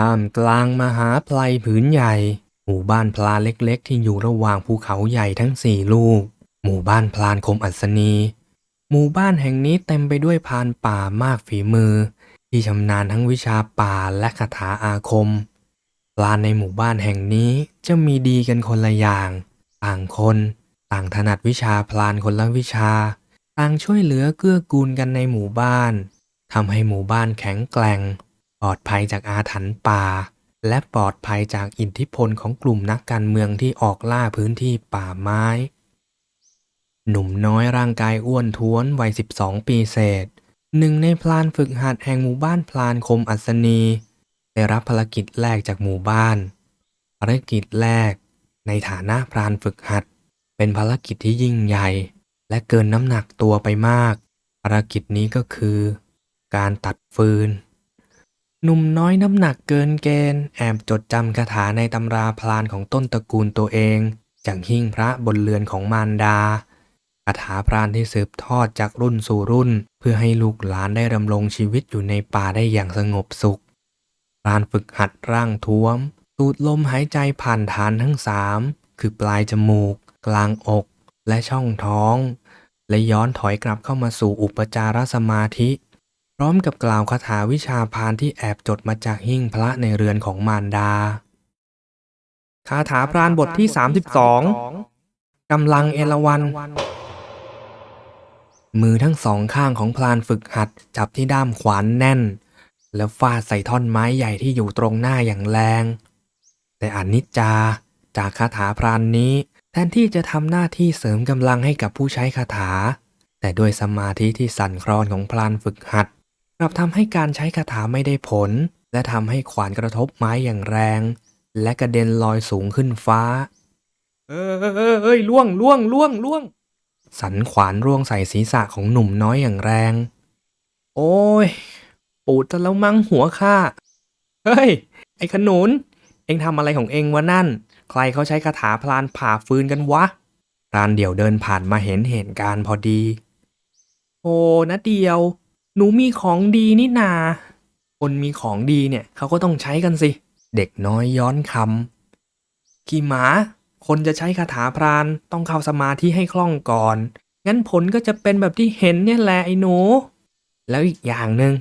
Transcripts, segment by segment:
ท่ามกลางมหาไพลผืนใหญ่ หมู่บ้านพลานเล็กๆ ที่อยู่ระหว่างภูเขาใหญ่ทั้งสี่ลูก หมู่บ้านพลานคมอัศนี หมู่บ้านแห่งนี้เต็มไปด้วยพานป่ามากฝีมือ ที่ชำนาญทั้งวิชาป่าและคาถาอาคมพลานในหมู่บ้านแห่งนี้จะมีดีกันคนละอย่าง ต่างคน ต่างถนัดวิชาพลานคนละวิชา ต่างช่วยเหลือเกื้อกูลกันในหมู่บ้านทำให้หมู่บ้านแข็งแกร่ง ปลอดภัยจากอาถรรพ์ป่า และปลอดภัยจากอิทธิพลของกลุ่มนักการเมืองที่ออกล่าพื้นที่ป่าไม้ หนุ่มน้อยร่างกายอ้วนท้วนวัย 12 ปีเศษ หนึ่งในพลานฝึกหัดแห่งหมู่บ้านพลานคมอัศนี ได้รับภารกิจแรกจากหมู่บ้าน ภารกิจแรก ในฐานะพรานฝึกหัด เป็นภารกิจที่ยิ่งใหญ่ และเกินน้ำหนักตัวไปมาก ภารกิจนี้ก็คือ การตัดฟืน หนุ่มน้อยน้ำหนักเกินเกณฑ์แอบจดจำคาถาในตำราพลานของต้นตระกูลตัวเองจากหิ้งพระบนเรือนของมารดาคาถาพรานที่สืบทอดจากรุ่นสู่รุ่น เพื่อให้ลูกหลานได้ดำรงชีวิตอยู่ในป่าได้อย่างสงบสุขพรานฝึกหัดร่างท้วม สูดลมหายใจผ่านฐานทั้งสามคือปลายจมูก กลางอก และช่องท้อง และย้อนถอยกลับเข้ามาสู่อุปจารสมาธิ ร้อมกับกล่าวคาถาวิชาพานที่แอบจดมาจากหิ้งพระในเรือนของมารดา คาถาพรานบทที่ 32กำลังเอราวัณมือทั้งสองข้างของพลานฝึกหัดจับที่ด้ามขวานแน่น แล้วฟาดใส่ท่อนไม้ใหญ่ที่อยู่ตรงหน้าอย่างแรง แต่อนิจจาจากคาถาพรานนี้ แทนที่จะทำหน้าที่เสริมกำลังให้กับผู้ใช้คาถา แต่ด้วยสมาธิที่สั่นคลอนของพลานฝึกหัด กลับทำให้การใช้คาถาไม่ได้ผล และทำให้ขวานกระทบไม้อย่างแรง และกระเด็นลอยสูงขึ้นฟ้า เออเออเออเอ้ยล่วงล่วงล่วงล่วง สันขวานร่วงใส่ศีรษะของหนุ่มน้อยอย่างแรง โอ้ย ปูดจะแล้วมั้งหัวข้าเฮ้ย ไอ้ขนุน เอ็งทำอะไรของเอ็งวะนั่น ใครเขาใช้คาถาพลานผ่าฟืนกันวะพรานเดี่ยวเดินผ่านมาเห็นเหตุการณ์พอดี โอ้นะเดียว หนูมีของดีนี่นา คนมีของดีเนี่ยเขาก็ต้องใช้กันสิ เด็กน้อยย้อนคำขี่หมา คนจะใช้คาถาพรานต้องเข้าสมาธิให้คล่องก่อน งั้นผลก็จะเป็นแบบที่เห็นเนี่ยแหละไอ้หนู แล้วอีกอย่างหนึ่ง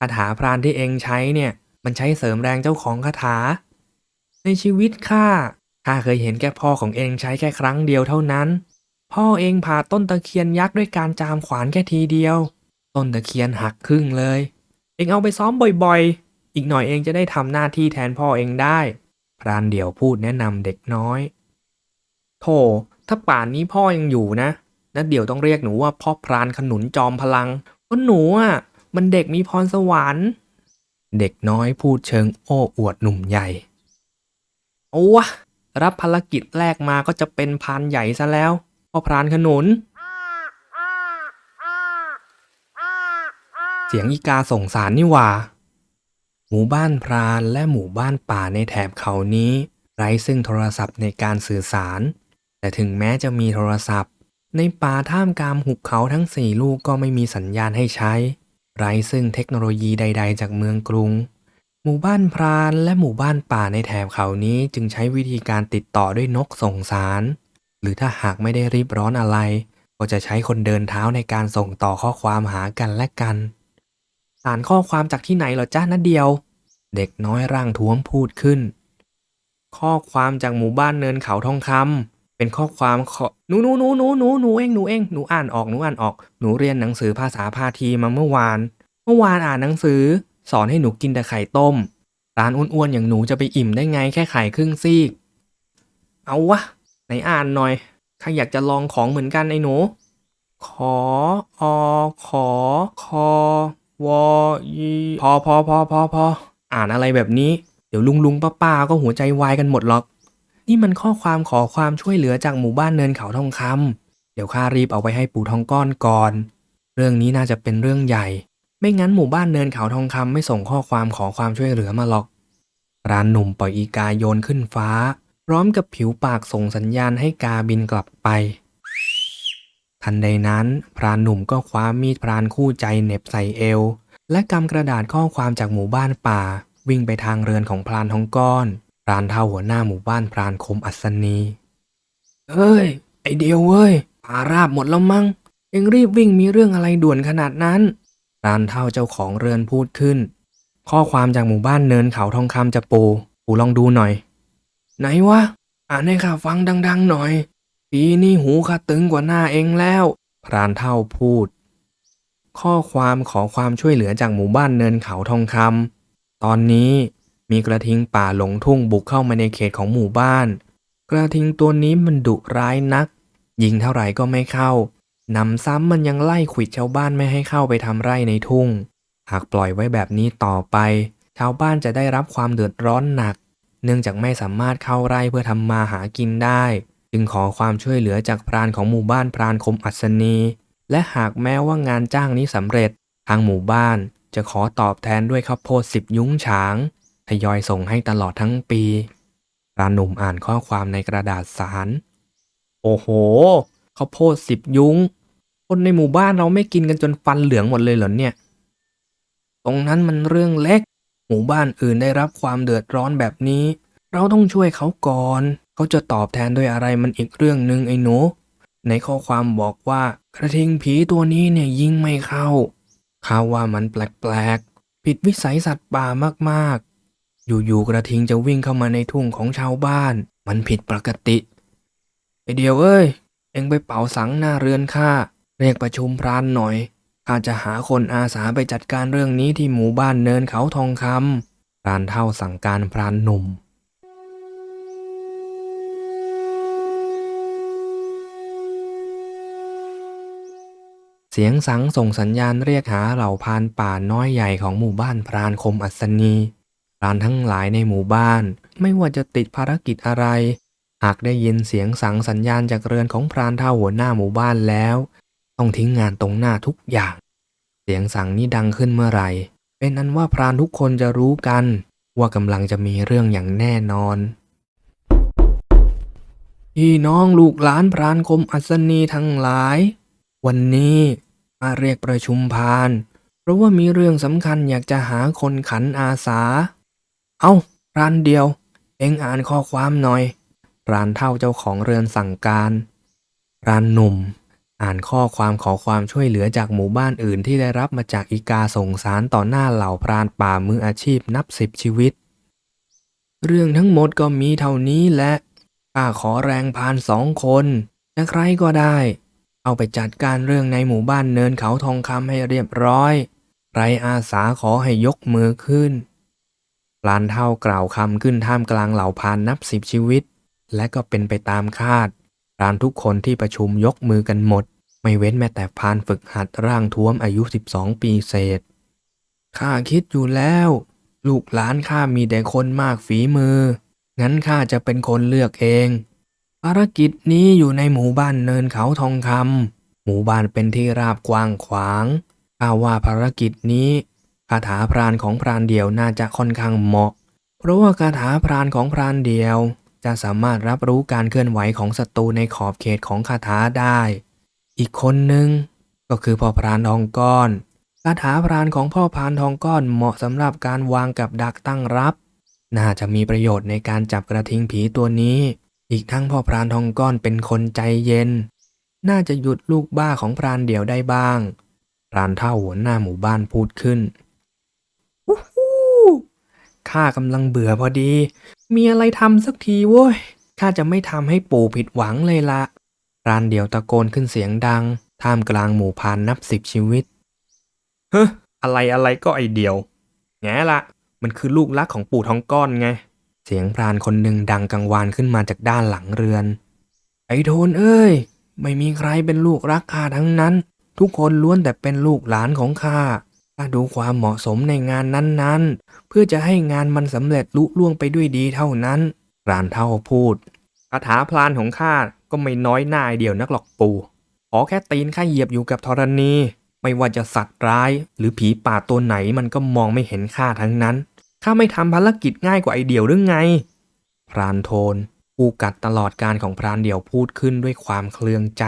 คาถาพรานที่เองใช้เนี่ย มันใช้เสริมแรงเจ้าของคาถา ในชีวิตข้าข้าเคยเห็นแค่พ่อของเองใช้แค่ครั้งเดียวเท่านั้น พ่อเองผ่าต้นตะเคียนยักษ์ด้วยการจามขวานแค่ทีเดียว ต้นตะเคียนหักครึ่งเลย เองเอาไปซ้อมบ่อยๆ อีกหน่อยเองจะได้ทำหน้าที่แทนพ่อเองได้ พรานเดี่ยวพูดแนะนำเด็กน้อย โธ่ ถ้าป่านนี้พ่อยังอยู่นะนัดเดี๋ยวต้องเรียกหนูว่าพ่อพรานขนุนจอมพลังเพราะหนูอะมันเด็กมีพรสวรรค์ เด็กน้อยพูดเชิงโอ้อวดหนุ่มใหญ่ โอ้วะรับภารกิจแรกมาก็จะเป็นพรานใหญ่ซะแล้วพ่อพรานขนุน เสียงอีกาส่งสารนี่หว่า หมู่บ้านพรานและหมู่บ้านป่าในแถบเขานี้ ไร้ซึ่งโทรศัพท์ในการสื่อสาร แต่ถึงแม้จะมีโทรศัพท์ ในป่าท่ามกลางหุบเขาทั้งสี่ลูกก็ไม่มีสัญญาณให้ใช้ ไร้ซึ่งเทคโนโลยีใด ๆ จากเมืองกรุง หมู่บ้านพรานและหมู่บ้านป่าในแถบเขานี้จึงใช้วิธีการติดต่อด้วยนกส่งสาร หรือถ้าหากไม่ได้รีบร้อนอะไร ก็จะใช้คนเดินเท้าในการส่งต่อข้อความหากันและกัน สารข้อความจากที่ไหนเหรอจ้านะเดียว เด็กน้อยร่างท้วมพูดขึ้น ข้อความจากหมู่บ้านเนินเขาทองคำเป็นข้อความขอหนูหนูหนูหนูหนูหนูเองหนูเองหนูอ่านออกหนูอ่านออกหนูเรียนหนังสือภาษาพาทีมาเมื่อวาน เมื่อวานอ่านหนังสือ สอนให้หนูกินแต่ไข่ต้มร้านอ้วนๆอย่างหนูจะไปอิ่มได้ไงแค่ไข่ครึ่งซีก เอาวะไหนอ่านหน่อยใครอยากจะลองของเหมือนกันไอ้หนู ขออขอคอ วยีพอพอพอพอพออ่านอะไรแบบนี้ เดี๋ยวลุงลุงป้าป้าก็หัวใจวายกันหมดหรอก นี่มันข้อความขอความช่วยเหลือจากหมู่บ้านเนินเขาทองคำเดี๋ยวข้ารีบเอาไปให้ปู่ทองก้อนก่อน เรื่องนี้น่าจะเป็นเรื่องใหญ่ ไม่งั้นหมู่บ้านเนินเขาทองคำไม่ส่งข้อความขอความช่วยเหลือมาหรอกร้านหนุ่มปล่อยอีกาโยนขึ้นฟ้า พร้อมกับผิวปากส่งสัญญาณให้กาบินกลับไป ทันใดนั้น พรานหนุ่มก็คว้ามีดพรานคู่ใจเหน็บใส่เอว และกำกระดาษข้อความจากหมู่บ้านป่า วิ่งไปทางเรือนของพรานทองก้อน พรานเท่าหัวหน้าหมู่บ้านพรานคมอัศนีเอ้ย ไอเดียวเว้ยป่าราบหมดแล้วมั้งเอ็งรีบวิ่งมีเรื่องอะไรด่วนขนาดนั้นพรานเท่าเจ้าของเรือนพูดขึ้น ข้อความจากหมู่บ้านเนินเขาทองคำจะปูปูลองดูหน่อย ไหนวะอ่านให้ข้าฟังดัง ๆ หน่อย ปีนี้หูข้าตึงกว่าหน้าเองแล้ว พรานเท่าพูด ข้อความขอความช่วยเหลือจากหมู่บ้านเนินเขาทองคำตอนนี้มีกระทิงป่าหลงทุ่งบุกเข้ามาในเขตของหมู่บ้าน กระทิงตัวนี้มันดุร้ายนัก ยิงเท่าไหร่ก็ไม่เข้านำซ้ำมันยังไล่ขวิดชาวบ้านไม่ให้เข้าไปทำไร่ในทุ่ง หากปล่อยไว้แบบนี้ต่อไป ชาวบ้านจะได้รับความเดือดร้อนหนัก เนื่องจากไม่สามารถเข้าไร่เพื่อทำมาหากินได้ จึงขอความช่วยเหลือจากพรานของหมู่บ้านพรานคมอัศนี และหากแม้ว่างานจ้างนี้สำเร็จ ทางหมู่บ้านจะขอตอบแทนด้วยข้าวโพดสิบยุ้งฉางทยอยส่งให้ตลอดทั้งปีพรานหนุ่มอ่านข้อความในกระดาษสาร โอ้โหข้าวโพดสิบยุ้ง คนในหมู่บ้านเราไม่กินกันจนฟันเหลืองหมดเลยเหรอเนี่ย ตรงนั้นมันเรื่องเล็ก หมู่บ้านอื่นได้รับความเดือดร้อนแบบนี้ เราต้องช่วยเขาก่อน เขาจะตอบแทนด้วยอะไรมันอีกเรื่องหนึ่งไอ้หนู ในข้อความบอกว่ากระทิงผีตัวนี้เนี่ยยิงไม่เข้าข้าว่ามันแปลกๆ ผิดวิสัยสัตว์ป่ามากๆ อยู่ๆกระทิงจะวิ่งเข้ามาในทุ่งของชาวบ้าน มันผิดปกติ ไอเดียวเอ้ย เอ็งไปเป่าสังหน้าเรือนข้าเรียกประชุมพรานหน่อยข้าจะหาคนอาสาไปจัดการเรื่องนี้ที่หมู่บ้านเนินเขาทองคำพรานเท่าสั่งการพรานหนุ่ม เสียงสังส่งสัญญาณเรียกหาเหล่าพานป่าน้อยใหญ่ของหมู่บ้านพรานคมอัศนีพรานทั้งหลายในหมู่บ้าน ไม่ว่าจะติดภารกิจอะไร หากได้ยินเสียงสังสัญญาณจากเรือนของพรานเท่าหัวหน้าหมู่บ้านแล้ว ต้องทิ้งงานตรงหน้าทุกอย่าง เสียงสังนี้ดังขึ้นเมื่อไหร่ เป็นอันว่าพรานทุกคนจะรู้กัน ว่ากำลังจะมีเรื่องอย่างแน่นอนพี่น้องลูกหลานพรานคมอัศนีทั้งหลาย วันนี้มาเรียกประชุมพาน เพราะว่ามีเรื่องสำคัญอยากจะหาคนขันอาสา เอา้ารานเดียว เอ็งอ่านข้อความหน่อยรานเท่าเจ้าของเรือนสั่งการรานหนุ่ม อ่านข้อความขอความช่วยเหลือจากหมู่บ้านอื่นที่ได้รับมาจากอีกาส่งสารต่อหน้าเหล่าพรานป่ามืออาชีพนับสิบชีวิต เรื่องทั้งหมดก็มีเท่านี้และข้าขอแรงพานสองคนจะใครก็ได้ เอาไปจัดการเรื่องในหมู่บ้านเนินเขาทองคำให้เรียบร้อยใครอาสาขอให้ยกมือขึ้นพลานเท่ากล่าวคำขึ้นท่ามกลางเหล่าพานนับสิบชีวิต และก็เป็นไปตามคาดพรานทุกคนที่ประชุมยกมือกันหมด ไม่เว้นแม้แต่พานฝึกหัดร่างท้วมอายุ 12 ปีเศษข้าคิดอยู่แล้ว ลูกหลานข้ามีแต่คนมากฝีมือ งั้นข้าจะเป็นคนเลือกเอง ภารกิจนี้อยู่ในหมู่บ้านเนินเขาทองคำหมู่บ้านเป็นที่ราบกว้างขวางข้าว่าภารกิจนี้คาถาพรานของพรานเดียวน่าจะค่อนข้างเหมาะ เพราะว่าคาถาพรานของพรานเดียว จะสามารถรับรู้การเคลื่อนไหวของศัตรูในขอบเขตของคาถาได้ อีกคนหนึ่งก็คือพ่อพรานทองก้อนคาถาพรานของพ่อพรานทองก้อนเหมาะสำหรับการวางกับดักตั้งรับ น่าจะมีประโยชน์ในการจับกระทิงผีตัวนี้ อีกทั้งพ่อพรานทองก้อนเป็นคนใจเย็น น่าจะหยุดลูกบ้าของพรานเดี่ยวได้บ้าง พรานเท่าหัวหน้าหมู่บ้านพูดขึ้นวู้ฮู้ข้ากำลังเบื่อพอดี มีอะไรทำสักทีโว้ยข้าจะไม่ทำให้ปู่ผิดหวังเลยละพรานเดี่ยวตะโกนขึ้นเสียงดัง ท่ามกลางหมู่พานนับสิบชีวิตเฮ้ออะไรอะไรก็ไอเดียวแง่ละ มันคือลูกรักของปู่ทองก้อนไงเสียงพรานคนหนึ่งดังกังวานขึ้นมาจากด้านหลังเรือน ไอ้โทนเอ้ย ไม่มีใครเป็นลูกรักข้าทั้งนั้น ทุกคนล้วนแต่เป็นลูกหลานของข้าข้าดูความเหมาะสมในงานนั้นๆ เพื่อจะให้งานมันสำเร็จลุล่วงไปด้วยดีเท่านั้นพรานเท่าพูดคาถาพลานของข้าก็ไม่น้อยหน้าเดียวนักหรอกปู่ขอแค่ตีนข้าเหยียบอยู่กับธรณี ไม่ว่าจะสัตว์ร้าย หรือผีป่าตัวไหนมันก็มองไม่เห็นข้าทั้งนั้น ข้าไม่ทำภารกิจง่ายกว่าไอเดียวหรือไง พรานโทนผู้กัดตลอดการของพรานเดี่ยวพูดขึ้นด้วยความเคลืองใจ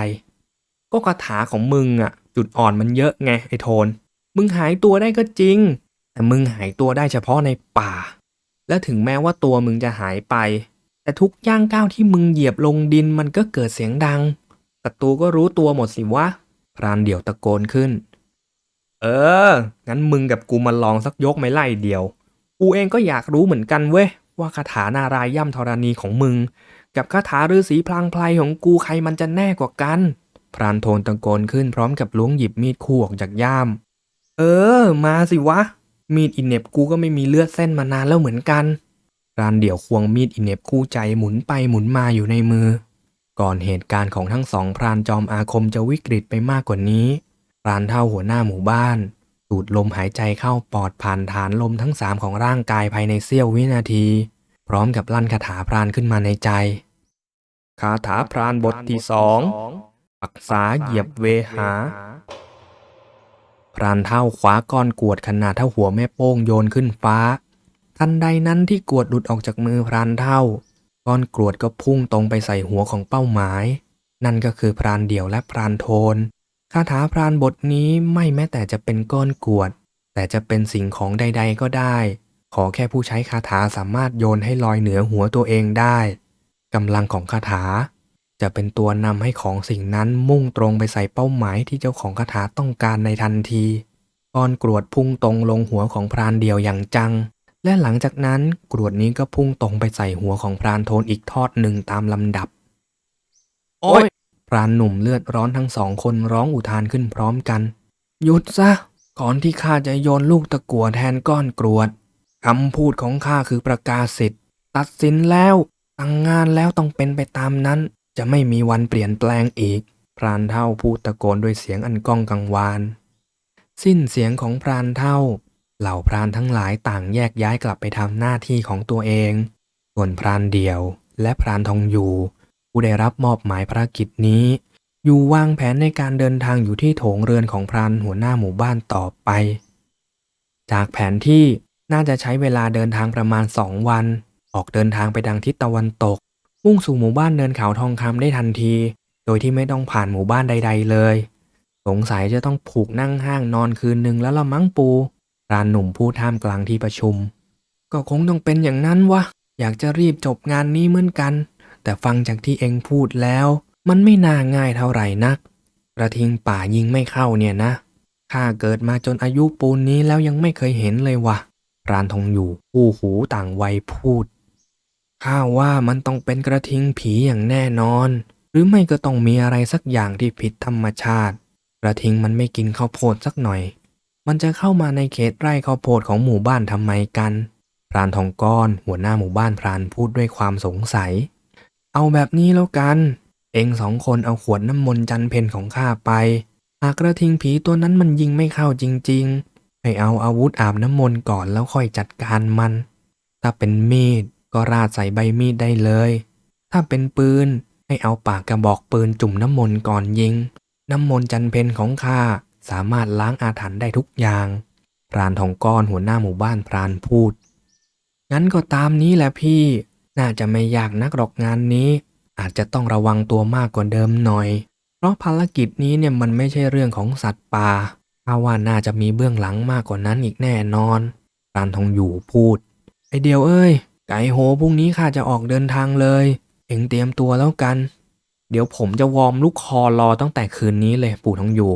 ก็คาถาของมึงอะจุดอ่อนมันเยอะไงไอโทน มึงหายตัวได้ก็จริง แต่มึงหายตัวได้เฉพาะในป่า และถึงแม้ว่าตัวมึงจะหายไป แต่ทุกย่างก้าวที่มึงเหยียบลงดินมันก็เกิดเสียงดังศัตรูก็รู้ตัวหมดสิวะ พรานเดี่ยวตะโกนขึ้น เออ งั้นมึงกับกูมาลองสักยกไม่ไล่เดียว กูเองก็อยากรู้เหมือนกันเว้ยว่าคาถานารายย่ำธรณีของมึง กับคาถาฤาษีพลางไพรของกูใครมันจะแน่กว่ากัน พรานโทนตะโกนขึ้นพร้อมกับล้วงหยิบมีดคู่ออกจากย่าม เออ มาสิวะ มีดอินเน็บกูก็ไม่มีเลือดเส้นมานานแล้วเหมือนกันพรานเดี่ยวควงมีดอินเน็บคู่ใจหมุนไปหมุนมาอยู่ในมือ ก่อนเหตุการณ์ของทั้งสองพรานจอมอาคมจะวิกฤตไปมากกว่านี้ พรานเท่าหัวหน้าหมู่บ้าน สูดลมหายใจเข้าปอดผ่านฐานลมทั้งสามของร่างกายภายในเสี้ยววินาที พร้อมกับลั่นคาถาพรานขึ้นมาในใจ คาถาพรานบทที่สองปักษาเหยียบเวหา พรานเท่าคว้าก้อนกรวดขนาดเท่าหัวแม่โป้งโยนขึ้นฟ้า ทันใดนั้นที่กรวดหลุดออกจากมือพรานเท่า ก้อนกรวดก็พุ่งตรงไปใส่หัวของเป้าหมาย นั่นก็คือพรานเดี่ยวและพรานโทน คาถาพรานบทนี้ไม่แม้แต่จะเป็นก้อนกรวด แต่จะเป็นสิ่งของใด ๆ ก็ได้ ขอแค่ผู้ใช้คาถาสามารถโยนให้ลอยเหนือหัวตัวเองได้กำลังของคาถา จะเป็นตัวนำให้ของสิ่งนั้นมุ่งตรงไปใส่เป้าหมายที่เจ้าของคาถาต้องการในทันทีก้อนกรวดพุ่งตรงลงหัวของพรานเดียวอย่างจัง และหลังจากนั้นกรวดนี้ก็พุ่งตรงไปใส่หัวของพรานโทนอีกทอดหนึ่งตามลำดับ โอ้ย รานหนุ่มเลือดร้อนทั้งสองคนร้องอุทานขึ้นพร้อมกัน หยุดซะ ก่อนที่ข้าจะโยนลูกตะกั่วแทนก้อนกรวดคำพูดของข้าคือประกาศสิทธิ์ตัดสินแล้วตั้งงานแล้วต้องเป็นไปตามนั้น จะไม่มีวันเปลี่ยนแปลงอีก พรานเท่าพูดตะโกนด้วยเสียงอันก้องกังวาน สิ้นเสียงของพรานเท่า เหล่าพรานทั้งหลายต่างแยกย้ายกลับไปทำหน้าที่ของตัวเองส่วนพรานเดี่ยวและพรานทองอยู่ ผู้ได้รับมอบหมายภารกิจนี้ อยู่วางแผนในการเดินทางอยู่ที่โถงเรือนของพรานหัวหน้าหมู่บ้านต่อไป จากแผนที่น่าจะใช้เวลาเดินทางประมาณสองวัน ออกเดินทางไปดังทิศตะวันตก มุ่งสู่หมู่บ้านเนินเขาทองคำได้ทันที โดยที่ไม่ต้องผ่านหมู่บ้านใด ๆ เลย สงสัยจะต้องผูกนั่งห้างนอนคืนหนึ่งแล้วละมั้งปูพรานหนุ่มพูดท่ามกลางที่ประชุม ก็คงต้องเป็นอย่างนั้นวะ อยากจะรีบจบงานนี้เหมือนกัน แต่ฟังจากที่เองพูดแล้ว มันไม่น่าง่ายเท่าไหร่นัก กระทิงป่ายิงไม่เข้าเนี่ยนะ ข้าเกิดมาจนอายุปูนนี้แล้วยังไม่เคยเห็นเลยวะพรานทองอยู่คู่หูต่างวัยพูด ข้าว่ามันต้องเป็นกระทิงผีอย่างแน่นอน หรือไม่ก็ต้องมีอะไรสักอย่างที่ผิดธรรมชาติ กระทิงมันไม่กินข้าวโพดสักหน่อย มันจะเข้ามาในเขตไร่ข้าวโพดของหมู่บ้านทำไมกันพรานทองก้อนหัวหน้าหมู่บ้านพรานพูดด้วยความสงสัย เอาแบบนี้แล้วกัน เองสองคนเอาขวดน้ำมนต์จันเพนของข้าไป หากกระทิงผีตัวนั้นมันยิงไม่เข้าจริง ๆ ให้เอาอาวุธอาบน้ำมนต์ก่อนแล้วค่อยจัดการมัน ถ้าเป็นมีดก็ราดใส่ใบมีดได้เลย ถ้าเป็นปืนให้เอาปากกระบอกปืนจุ่มน้ำมนต์ก่อนยิง น้ำมนต์จันเพนของข้าสามารถล้างอาถรรพ์ได้ทุกอย่าง พรานทองก้อนหัวหน้าหมู่บ้านพรานพูด งั้นก็ตามนี้แหละพี่ น่าจะไม่ยากนักหรอกงานนี้ อาจจะต้องระวังตัวมากกว่าเดิมหน่อย เพราะภารกิจนี้เนี่ยมันไม่ใช่เรื่องของสัตว์ป่าถ้าว่าน่าจะมีเบื้องหลังมากกว่านั้นอีกแน่นอนรานทองอยู่พูด ไอเดียวเอ้ย ไก่โหพรุ่งนี้ข้าจะออกเดินทางเลย เอ็งเตรียมตัวแล้วกัน เดี๋ยวผมจะวอร์มลูกคอรอตั้งแต่คืนนี้เลยปู่ทองอยู่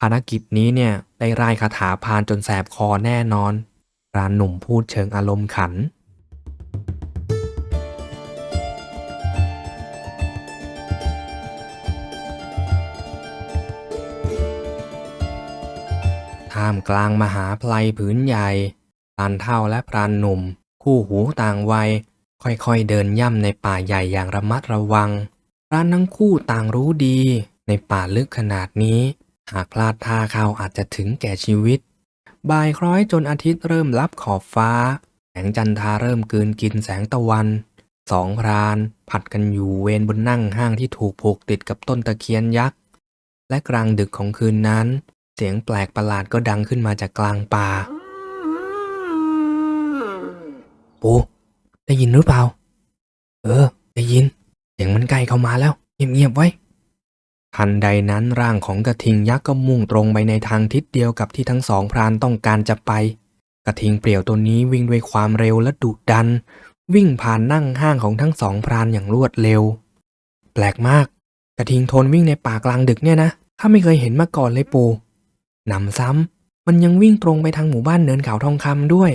ภารกิจนี้เนี่ยได้รายคาถาพานจนแสบคอแน่นอนรานหนุ่มพูดเชิงอารมณ์ขัน ท่ามกลางมหาไพลผืนใหญ่พรานเท่าและพรานหนุ่ม คู่หูต่างวัย ค่อยๆเดินย่ำในป่าใหญ่อย่างระมัดระวังพรานทั้งคู่ต่างรู้ดี ในป่าลึกขนาดนี้ หากพลาดท่าเข้าอาจจะถึงแก่ชีวิต บ่ายคล้อยจนอาทิตย์เริ่มลับขอบฟ้า แสงจันทราเริ่มกลืนกินแสงตะวันสองพรานผัดกันอยู่เวรบนนั่งห้างที่ถูกผูกติดกับต้นตะเคียนยักษ์ และกลางดึกของคืนนั้น เสียงแปลกประหลาดก็ดังขึ้นมาจากกลางป่า ปูได้ยินหรือเปล่า เออ ได้ยิน เสียงมันใกล้เข้ามาแล้ว เงียบๆไว้ ทันใดนั้นร่างของกระทิงยักษ์ก็มุ่งตรงไปในทางทิศเดียวกับที่ทั้งสองพรานต้องการจะไป กระทิงเปลี่ยวตัวนี้วิ่งด้วยความเร็วและดุดัน วิ่งผ่านนั่งห้างของทั้งสองพรานอย่างรวดเร็ว แปลกมาก กระทิงโทนวิ่งในป่ากลางดึกเนี่ยนะข้าไม่เคยเห็นมาก่อนเลยปู่ หนำซ้ำมันยังวิ่งตรงไปทางหมู่บ้านเนินเขาทองคำด้วย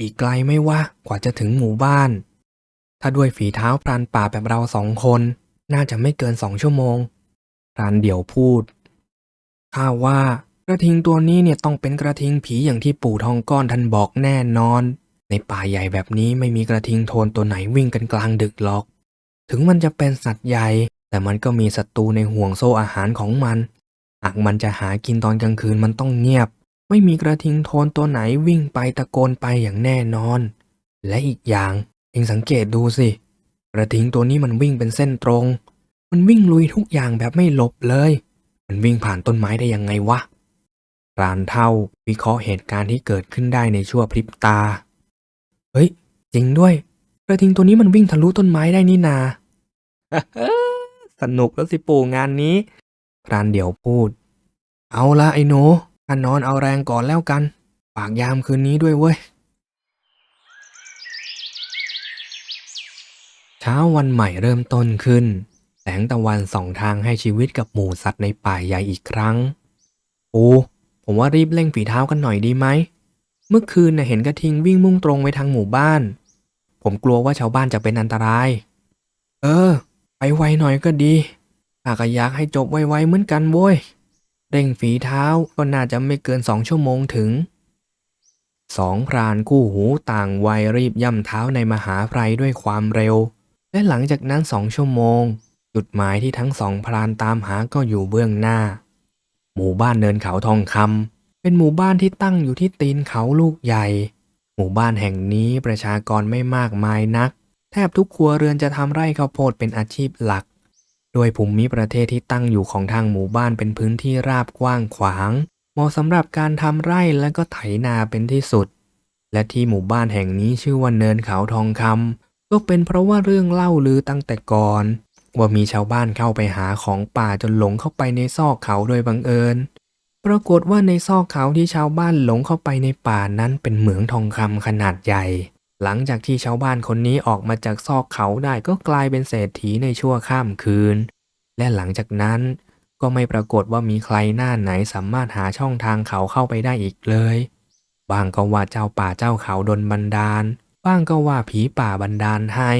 อีกไกลไม่ว่ากว่าจะถึงหมู่บ้าน ถ้าด้วยฝีเท้าพรานป่าแบบเราสองคน น่าจะไม่เกินสองชั่วโมงพรานเดี่ยวพูดข้าว่ากระทิงตัวนี้เนี่ยต้องเป็นกระทิงผีอย่างที่ปู่ทองก้อนท่านบอกแน่นอน ในป่าใหญ่แบบนี้ไม่มีกระทิงโทนตัวไหนวิ่งกันกลางดึกหรอก ถึงมันจะเป็นสัตว์ใหญ่ แต่มันก็มีศัตรูในห่วงโซ่อาหารของมัน หากมันจะหากินตอนกลางคืนมันต้องเงียบ ไม่มีกระทิงโทนตัวไหนวิ่งไปตะโกนไปอย่างแน่นอน และอีกอย่างเองสังเกตดูสิ กระทิงตัวนี้มันวิ่งเป็นเส้นตรง มันวิ่งลุยทุกอย่างแบบไม่หลบเลย มันวิ่งผ่านต้นไม้ได้ยังไงวะรานเท่าวิเคราะห์เหตุการณ์ที่เกิดขึ้นได้ในชั่วพริบตา เฮ้ย จริงด้วย กระทิงตัวนี้มันวิ่งทะลุต้นไม้ได้นี่นา สนุกแล้วสิปู่งานนี้ รานเดี่ยวพูด เอาละไอ้หนูข้านอนเอาแรงก่อนแล้วกัน ปากยามคืนนี้ด้วยเว้ย เช้าวันใหม่เริ่มต้นขึ้น แสงตะวันส่องทางให้ชีวิตกับหมูสัตว์ในป่าใหญ่อีกครั้งปูผมว่ารีบเร่งฝีเท้ากันหน่อยดีไหม เมื่อคืนน่ะเห็นกระทิงวิ่งมุ่งตรงไปทางหมู่บ้าน ผมกลัวว่าชาวบ้านจะเป็นอันตราย เออ ไปไวหน่อยก็ดี ข้าก็อยากให้จบไวๆเหมือนกันโว้ย เร่งฝีเท้าก็น่าจะไม่เกินสองชั่วโมงถึง สองพรานคู่หูต่างวัยรีบย่ำเท้าในมหาไพรด้วยความเร็ว และหลังจากนั้นสองชั่วโมง จุดหมายที่ทั้งสองพรานตามหาก็อยู่เบื้องหน้า หมู่บ้านเนินเขาทองคำเป็นหมู่บ้านที่ตั้งอยู่ที่ตีนเขาลูกใหญ่ หมู่บ้านแห่งนี้ประชากรไม่มากมายนัก แทบทุกครัวเรือนจะทำไร่ข้าวโพดเป็นอาชีพหลัก โดยภูมิประเทศที่ตั้งอยู่ของทางหมู่บ้านเป็นพื้นที่ราบกว้างขวาง เหมาะสำหรับการทำไร่และก็ไถนาเป็นที่สุด และที่หมู่บ้านแห่งนี้ชื่อว่าเนินเขาทองคำก็เป็นเพราะว่าเรื่องเล่าลือตั้งแต่ก่อน ว่ามีชาวบ้านเข้าไปหาของป่าจนหลงเข้าไปในซอกเขาโดยบังเอิญ ปรากฏว่าในซอกเขาที่ชาวบ้านหลงเข้าไปในป่านั้นเป็นเหมืองทองคำขนาดใหญ่ หลังจากที่ชาวบ้านคนนี้ออกมาจากซอกเขาได้ก็กลายเป็นเศรษฐีในชั่วข้ามคืน และหลังจากนั้นก็ไม่ปรากฏว่ามีใครหน้าไหนสามารถหาช่องทางเขาเข้าไปได้อีกเลย บางก็ว่าเจ้าป่าเจ้าเขาดนบันดาล บ้างก็ว่าผีป่าบันดาลให้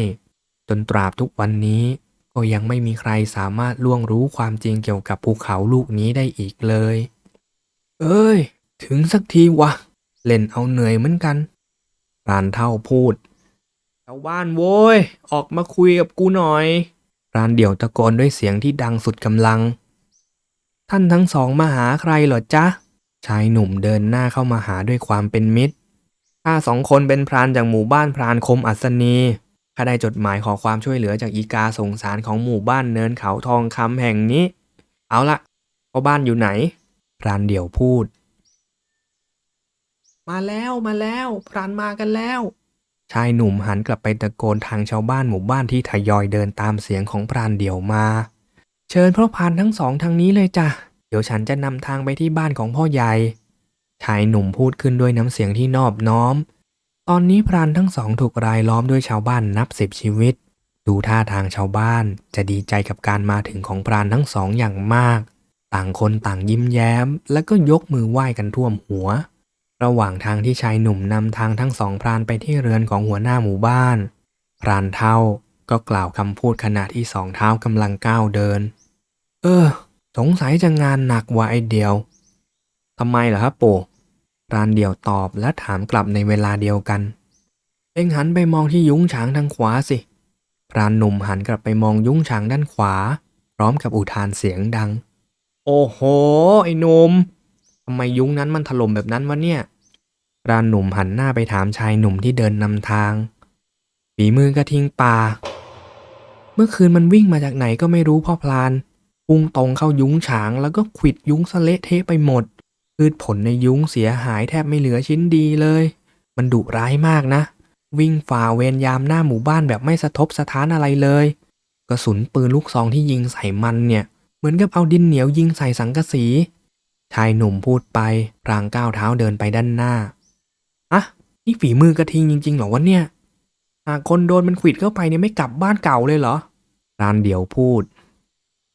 จนตราบทุกวันนี้ ก็ยังไม่มีใครสามารถล่วงรู้ความจริงเกี่ยวกับภูเขาลูกนี้ได้อีกเลย เอ้ย ถึงสักทีวะ เล่นเอาเหนื่อยเหมือนกัน รานเท่าพูดชาวบ้านโว้ย ออกมาคุยกับกูหน่อยพรานเดี่ยวตะโกนด้วยเสียงที่ดังสุดกำลัง ท่านทั้งสองมาหาใครเหรอจ๊ะ ชายหนุ่มเดินหน้าเข้ามาหาด้วยความเป็นมิตรข้าสองคนเป็นพรานจากหมู่บ้านพรานคมอัศนีข้าได้จดหมายขอความช่วยเหลือจากอีกาสงสารของหมู่บ้านเนินเขาทองคำแห่งนี้ เอาละพ่อบ้านอยู่ไหน พรานเดี่ยวพูด มาแล้วมาแล้วพรานมากันแล้ว ชายหนุ่มหันกลับไปตะโกนทางชาวบ้านหมู่บ้านที่ทยอยเดินตามเสียงของพรานเดี่ยวมา เชิญพ่อพรานทั้งสองทางนี้เลยจ้ะ เดี๋ยวฉันจะนำทางไปที่บ้านของพ่อใหญ่ ชายหนุ่มพูดขึ้นด้วยน้ำเสียงที่นอบน้อม ตอนนี้พรานทั้งสองถูกรายล้อมด้วยชาวบ้านนับสิบชีวิต ดูท่าทางชาวบ้านจะดีใจกับการมาถึงของพรานทั้งสองอย่างมาก ต่างคนต่างยิ้มแย้ม และก็ยกมือไหว้กันท่วมหัว ระหว่างทางที่ชายหนุ่มนำทางทั้งสองพรานไปที่เรือนของหัวหน้าหมู่บ้าน พรานเท่าก็กล่าวคำพูดขณะที่สองเท้ากำลังก้าวเดิน เออ สงสัยจะงานหนักว่าไอเดียวทำไมเหรอครับปู่พรานเดียวตอบและถามกลับในเวลาเดียวกัน เอ็งหันไปมองที่ยุ้งฉางทางขวาสิ พรานหนุ่มหันกลับไปมองยุ้งฉางด้านขวา พร้อมกับอุทานเสียงดัง โอ้โห ไอ้หนุ่ม ทำไมยุ้งนั้นมันถล่มแบบนั้นวะเนี่ยพรานหนุ่มหันหน้าไปถามชายหนุ่มที่เดินนำทางฝีมือกระทิงป่า เมื่อคืนมันวิ่งมาจากไหนก็ไม่รู้พ่อพลานพุ่งตรงเข้ายุ้งฉางแล้วก็ขิดยุ้งสะเละเทะไปหมดพืชผลในยุ้งเสียหายแทบไม่เหลือชิ้นดีเลย มันดุร้ายมากนะ วิ่งฝ่าเวรยามหน้าหมู่บ้านแบบไม่สะทบสะท้านอะไรเลย กระสุนปืนลูกซองที่ยิงใส่มันเนี่ย เหมือนกับเอาดินเหนียวยิงใส่สังกะสี ชายหนุ่มพูดไปพรางก้าวเท้าเดินไปด้านหน้า อะ นี่ฝีมือกระทิงจริง ๆ เหรอวะเนี่ย หากคนโดนมันขิดเข้าไปเนี่ยไม่กลับบ้านเก่าเลยเหรอพรานเดี่ยวพูด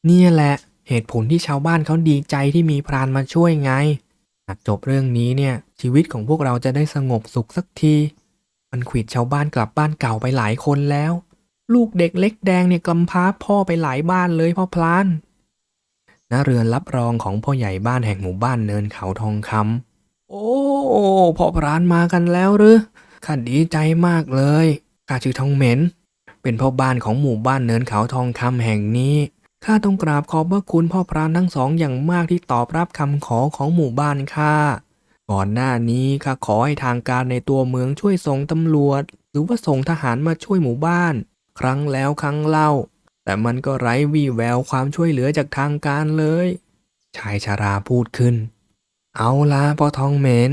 เนี่ยแหละเหตุผลที่ชาวบ้านเขาดีใจที่มีพรานมาช่วยไง หากจบเรื่องนี้เนี่ย ชีวิตของพวกเราจะได้สงบสุขสักที มันขิดชาวบ้านกลับบ้านเก่าไปหลายคนแล้ว ลูกเด็กเล็กแดงเนี่ยกำพร้าพ่อไปหลายบ้านเลยพ่อพลาน ณเรือนรับรองของพ่อใหญ่บ้านแห่งหมู่บ้านเนินเขาทองคำโอ้พ่อพรานมากันแล้วหรือข้าดีใจมากเลยข้าชื่อทองเหม็น เป็นพ่อบ้านของหมู่บ้านเนินเขาทองคำแห่งนี้ข้าต้องกราบขอบพระคุณพ่อพรานทั้งสองอย่างมากที่ตอบรับคำขอของหมู่บ้านข้าก่อนหน้านี้ข้าขอให้ทางการในตัวเมืองช่วยส่งตำรวจ หรือว่าส่งทหารมาช่วยหมู่บ้าน ครั้งแล้วครั้งเล่า แต่มันก็ไร้วี่แววความช่วยเหลือจากทางการเลย ชายชาราพูดขึ้น เอาละพอทองเหม็น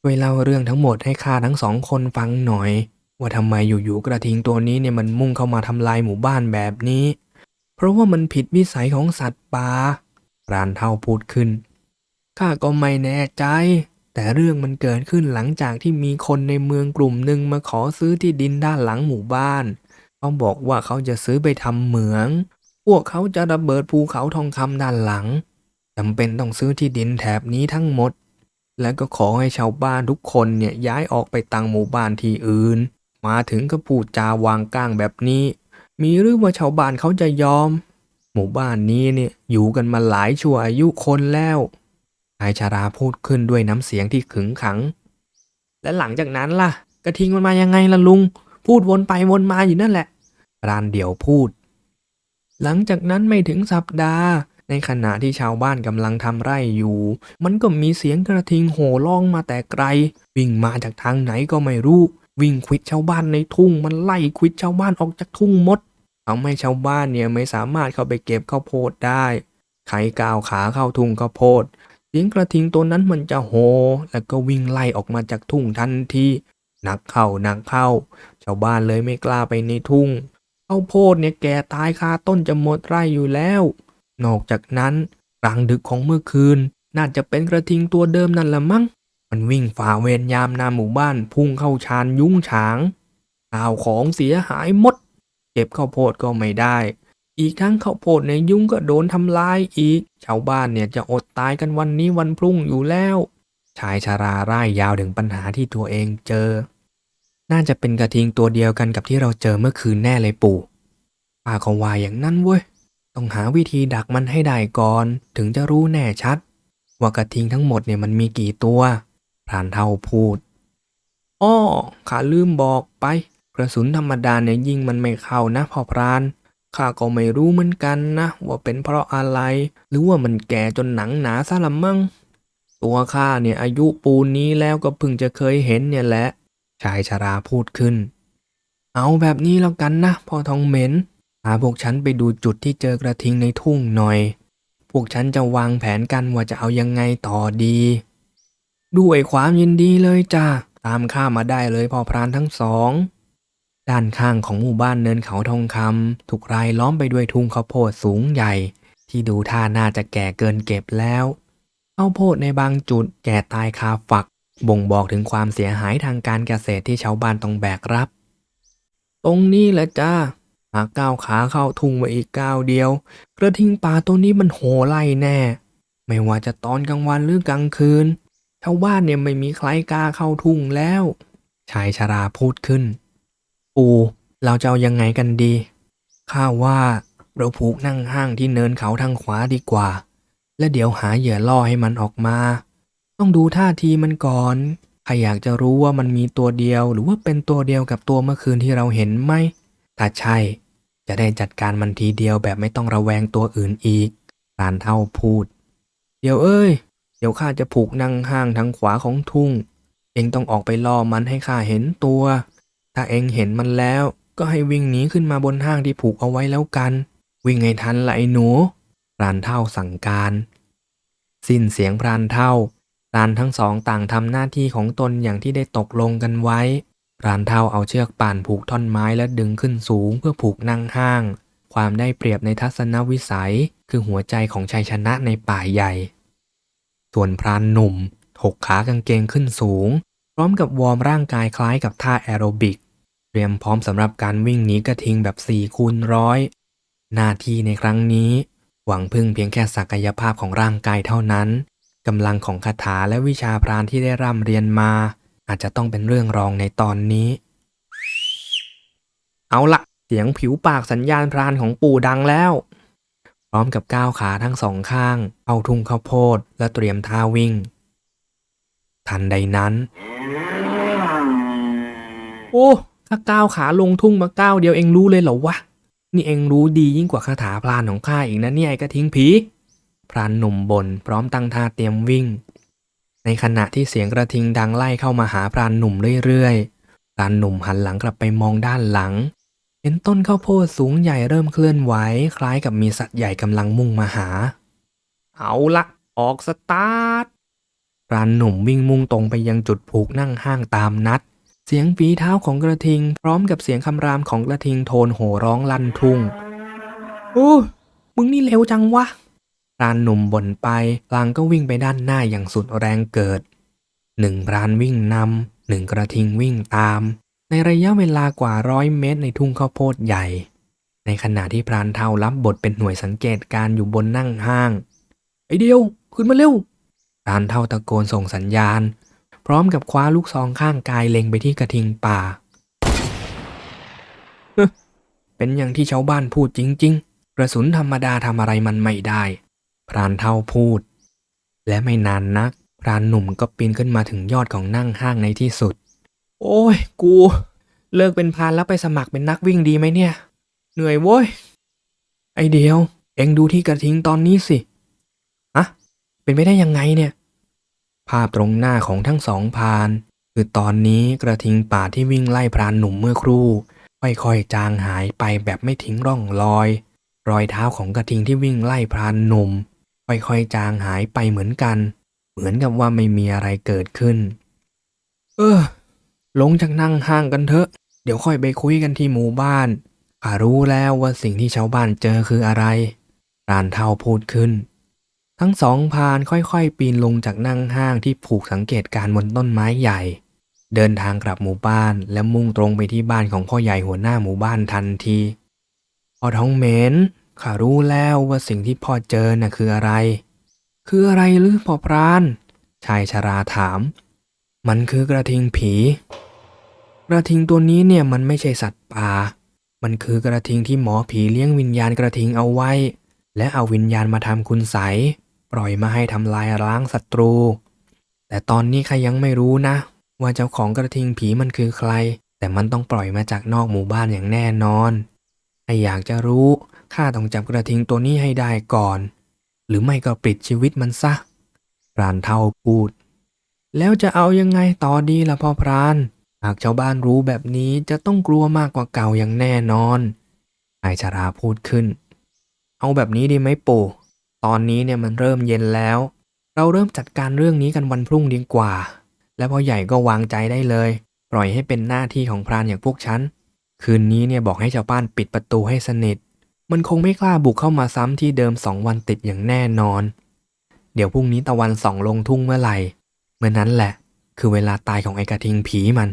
ช่วยเล่าเรื่องทั้งหมดให้ข้าทั้งสองคนฟังหน่อย ว่าทำไมอยู่ๆกระทิงตัวนี้เนี่ยมันมุ่งเข้ามาทำลายหมู่บ้านแบบนี้ เพราะว่ามันผิดวิสัยของสัตว์ป่ารานเท่าพูดขึ้นข้าก็ไม่แน่ใจ แต่เรื่องมันเกิดขึ้นหลังจากที่มีคนในเมืองกลุ่มหนึ่งมาขอซื้อที่ดินด้านหลังหมู่บ้าน เขาบอกว่าเขาจะซื้อไปทำเหมือง พวกเขาจะระเบิดภูเขาทองคำด้านหลังจำเป็นต้องซื้อที่ดินแถบนี้ทั้งหมด และก็ขอให้ชาวบ้านทุกคนเนี่ยย้ายออกไปตังหมู่บ้านที่อื่น มาถึงก็พูดจาวางก้างแบบนี้ มีหรือว่าชาวบ้านเขาจะยอม หมู่บ้านนี้เนี่ยอยู่กันมาหลายชั่วอายุคนแล้วชายชาราพูดขึ้นด้วยน้ำเสียงที่ขึงขัง และหลังจากนั้นล่ะ กระทิงมันมายังไงล่ะลุง พูดวนไปวนมาอยู่นั่นแหละ รานเดี่ยวพูด หลังจากนั้นไม่ถึงสัปดาห์ ในขณะที่ชาวบ้านกำลังทำไร่อยู่ มันก็มีเสียงกระทิงโห่ร้องมาแต่ไกล วิ่งมาจากทางไหนก็ไม่รู้ วิ่งควิดชาวบ้านในทุ่งมันไล่ควิดชาวบ้านออกจากทุ่งมดทำให้ชาวบ้านเนี่ยไม่สามารถเข้าไปเก็บข้าวโพดได้ใครก้าวขาเข้าทุ่งข้าวโพด เสียงกระทิงตัวนั้นมันจะโห่แล้วก็วิ่งไล่ออกมาจากทุ่งทันทีหนักเข้าหนักเข้า ชาวบ้านเลยไม่กล้าไปในทุ่ง ข้าวโพดเนี่ยแก่ตายคาต้นจะหมดไร่อยู่แล้ว นอกจากนั้นกลางดึกของเมื่อคืน น่าจะเป็นกระทิงตัวเดิมนั่นละมั้ง มันวิ่งฝ่าเวรยามนาหมู่บ้านพุ่งเข้าชานยุ้งฉางข้าวของเสียหายหมด เก็บข้าวโพดก็ไม่ได้ อีกทั้งข้าวโพดในยุ้งก็โดนทำลายอีก ชาวบ้านเนี่ยจะอดตายกันวันนี้วันพรุ่งอยู่แล้ว ชายชาราร่ายยาวถึงปัญหาที่ตัวเองเจอ น่าจะเป็นกระทิงตัวเดียวกันกับที่เราเจอเมื่อคืนแน่เลยปู่ป้าก็ว่าอย่างนั้นเว้ย ต้องหาวิธีดักมันให้ได้ก่อน ถึงจะรู้แน่ชัด ว่ากระทิงทั้งหมดเนี่ยมันมีกี่ตัวพรานเท่าพูด อ้อข้าลืมบอกไป กระสุนธรรมดาเนี่ยยิงมันไม่เข้านะพ่อพรานข้าก็ไม่รู้เหมือนกันนะ ว่าเป็นเพราะอะไร หรือว่ามันแก่จนหนังหนาซะละมั่งตัวข้าเนี่ยอายุปูนนี้แล้วก็เพิ่งจะเคยเห็นเนี่ยแหละ ชายชราพูดขึ้น เอาแบบนี้แล้วกันนะพ่อทองเหม็นพาพวกฉันไปดูจุดที่เจอกระทิงในทุ่งหน่อย พวกฉันจะวางแผนกันว่าจะเอายังไงต่อดี ด้วยความยินดีเลยจ้าตามข้ามาได้เลยพ่อพรานทั้งสอง ด้านข้างของหมู่บ้านเนินเขาทองคำถูกรายล้อมไปด้วยทุ่งข้าวโพดสูงใหญ่ ที่ดูท่าน่าจะแก่เกินเก็บแล้วข้าวโพดในบางจุดแก่ตายคาฝัก บ่งบอกถึงความเสียหายทางการเกษตรที่ชาวบ้านต้องแบกรับ ตรงนี้แหละจ้าหากก้าวขาเข้าทุ่งไว้อีกก้าวเดียว กระทิงป่าตัวนี้มันโหไล่แน่ ไม่ว่าจะตอนกลางวันหรือกลางคืนชาวบ้านเนี่ยไม่มีใครกล้าเข้าทุ่งแล้ว ชายชราพูดขึ้น ปูเราจะเอายังไงกันดี ข้าว่าเราผูกนั่งห้างที่เนินเขาทางขวาดีกว่า และเดี๋ยวหาเหยื่อล่อให้มันออกมา ต้องดูท่าทีมันก่อนข้าอยากจะรู้ว่ามันมีตัวเดียวหรือว่าเป็นตัวเดียวกับตัวเมื่อคืนที่เราเห็นไหม ถ้าใช่ จะได้จัดการมันทีเดียวแบบไม่ต้องระแวงตัวอื่นอีกรานเท่าพูด เดี๋ยวเอ้ย เดี๋ยวข้าจะผูกนั่งห้างทางขวาของทุ่ง เองต้องออกไปล่อมันให้ข้าเห็นตัว ถ้าเองเห็นมันแล้ว ก็ให้วิ่งหนีขึ้นมาบนห้างที่ผูกเอาไว้แล้วกัน วิ่งให้ทันละไอ้หนูพรานเท่าสั่งการ สิ้นเสียงพรานเท่า รานทั้งสองต่างทำหน้าที่ของตนอย่างที่ได้ตกลงกันไว้พรานเท่าเอาเชือกป่านผูกท่อนไม้และดึงขึ้นสูงเพื่อผูกนั่งห้าง ความได้เปรียบในทัศนวิสัย คือหัวใจของชัยชนะในป่าใหญ่ ส่วนพรานหนุ่ม ถกขากางเกงขึ้นสูง พร้อมกับวอร์มร่างกายคล้ายกับท่าแอโรบิก เตรียมพร้อมสำหรับการวิ่งหนีกระทิงแบบ4คูณร้อยหน้าที่ในครั้งนี้ หวังพึ่งเพียงแค่ศักยภาพของร่างกายเท่านั้น กำลังของคาถาและวิชาพรานที่ได้ร่ำเรียนมา อาจจะต้องเป็นเรื่องรองในตอนนี้ เอาละเสียงผิวปากสัญญาณพรานของปู่ดังแล้ว พร้อมกับก้าวขาทั้งสองข้างเข้าทุ่งข้าวโพดและเตรียมท่าวิ่ง ทันใดนั้น โอ้ถ้าก้าวขาลงทุ่งมาก้าวเดียวเองรู้เลยเหรอวะ นี่เองรู้ดียิ่งกว่าคาถาพรานของข้าอีกนะเนี่ยไอ้กระทิงผี พรานหนุ่มบนพร้อมตั้งท่าเตรียมวิ่ง ในขณะที่เสียงกระทิงดังไล่เข้ามาหาพรานหนุ่มเรื่อยๆ พรานหนุ่มหันหลังกลับไปมองด้านหลัง เห็นต้นข้าวโพดสูงใหญ่เริ่มเคลื่อนไหวคล้ายกับมีสัตว์ใหญ่กำลังมุ่งมาหา เอาละออกสตาร์ทพรานหนุ่มวิ่งมุ่งตรงไปยังจุดผูกนั่งห้างตามนัด เสียงฝีเท้าของกระทิง พร้อมกับเสียงคำรามของกระทิงโทนโห่ร้องลั่นทุ่ง โอ้ มึงนี่เร็วจังวะ พรานหนุ่มบ่นไปพลางก็วิ่งไปด้านหน้าอย่างสุดแรงเกิดหนึ่งพรานวิ่งนำหนึ่งกระทิงวิ่งตาม ในระยะเวลากว่าร้อยเมตรในทุ่งข้าวโพดใหญ่ ในขณะที่พรานเท่ารับบทเป็นหน่วยสังเกตการอยู่บนนั่งห้าง ไอเดียว ขึ้นมาเร็วพรานเท่าตะโกนส่งสัญญาณ พร้อมกับคว้าลูกซองข้างกายเล็งไปที่กระทิงป่า เป็นอย่างที่ชาวบ้านพูดจริง ๆ กระสุนธรรมดาทำอะไรมันไม่ได้ พรานเท่าพูด และไม่นานนัก พรานหนุ่มก็ปีนขึ้นมาถึงยอดของนั่งห้างในที่สุด โอ้ย กู เลิกเป็นพรานแล้วไปสมัครเป็นนักวิ่งดีไหมเนี่ย เหนื่อยโว้ย ไอเดียว เอ็งดูที่กระทิงตอนนี้สิอะเป็นไปได้ยังไงเนี่ย ภาพตรงหน้าของทั้งสองพรานคือตอนนี้กระทิงป่าที่วิ่งไล่พรานหนุ่มเมื่อครู่ค่อยๆจางหายไปแบบไม่ทิ้งร่องรอย รอยเท้าของกระทิงที่วิ่งไล่พรานหนุ่ม ค่อยๆจางหายไปเหมือนกัน เหมือนกับว่าไม่มีอะไรเกิดขึ้น เออ ลงจากนั่งห้างกันเถอะ เดี๋ยวค่อยไปคุยกันที่หมู่บ้านข้ารู้แล้วว่าสิ่งที่ชาวบ้านเจอคืออะไรรานเท่าพูดขึ้น ทั้งสองพานค่อยๆ ปีนลงจากนั่งห้างที่ผูกสังเกตการณ์บนต้นไม้ใหญ่ เดินทางกลับหมู่บ้านและมุ่งตรงไปที่บ้านของพ่อใหญ่หัวหน้าหมู่บ้านทันทีพ่อท้องเหม็น ข้ารู้แล้วว่าสิ่งที่พ่อเจอน่ะคืออะไร คืออะไรหรือพ่อพราน ชายชราถาม มันคือกระทิงผี กระทิงตัวนี้เนี่ยมันไม่ใช่สัตว์ป่า มันคือกระทิงที่หมอผีเลี้ยงวิญญาณกระทิงเอาไว้ และเอาวิญญาณมาทำคุณใสปล่อยมาให้ทำลายล้างศัตรู แต่ตอนนี้ข้ายังไม่รู้นะ ว่าเจ้าของกระทิงผีมันคือใคร แต่มันต้องปล่อยมาจากนอกหมู่บ้านอย่างแน่นอน ถ้าอยากจะรู้ ข้าต้องจับกระทิงตัวนี้ให้ได้ก่อน หรือไม่ก็ปิดชีวิตมันซะ พรานเท่าพูด แล้วจะเอายังไงต่อดีล่ะพ่อพราน หากชาวบ้านรู้แบบนี้จะต้องกลัวมากกว่าเก่าอย่างแน่นอนนายชาราพูดขึ้น เอาแบบนี้ดีไหมปู่ ตอนนี้เนี่ยมันเริ่มเย็นแล้ว เราเริ่มจัดการเรื่องนี้กันวันพรุ่งดีกว่า และพ่อใหญ่ก็วางใจได้เลย ปล่อยให้เป็นหน้าที่ของพรานอย่างพวกฉัน คืนนี้เนี่ยบอกให้ชาวบ้านปิดประตูให้สนิท มันคงไม่กล้าบุกเข้ามาซ้ำที่เดิมสองวันติดอย่างแน่นอน เดี๋ยวพรุ่งนี้ตะวันส่องลงทุ่งเมื่อไหร่ เมื่อนั้นแหละ คือเวลาตายของไอ้กระทิงผีมัน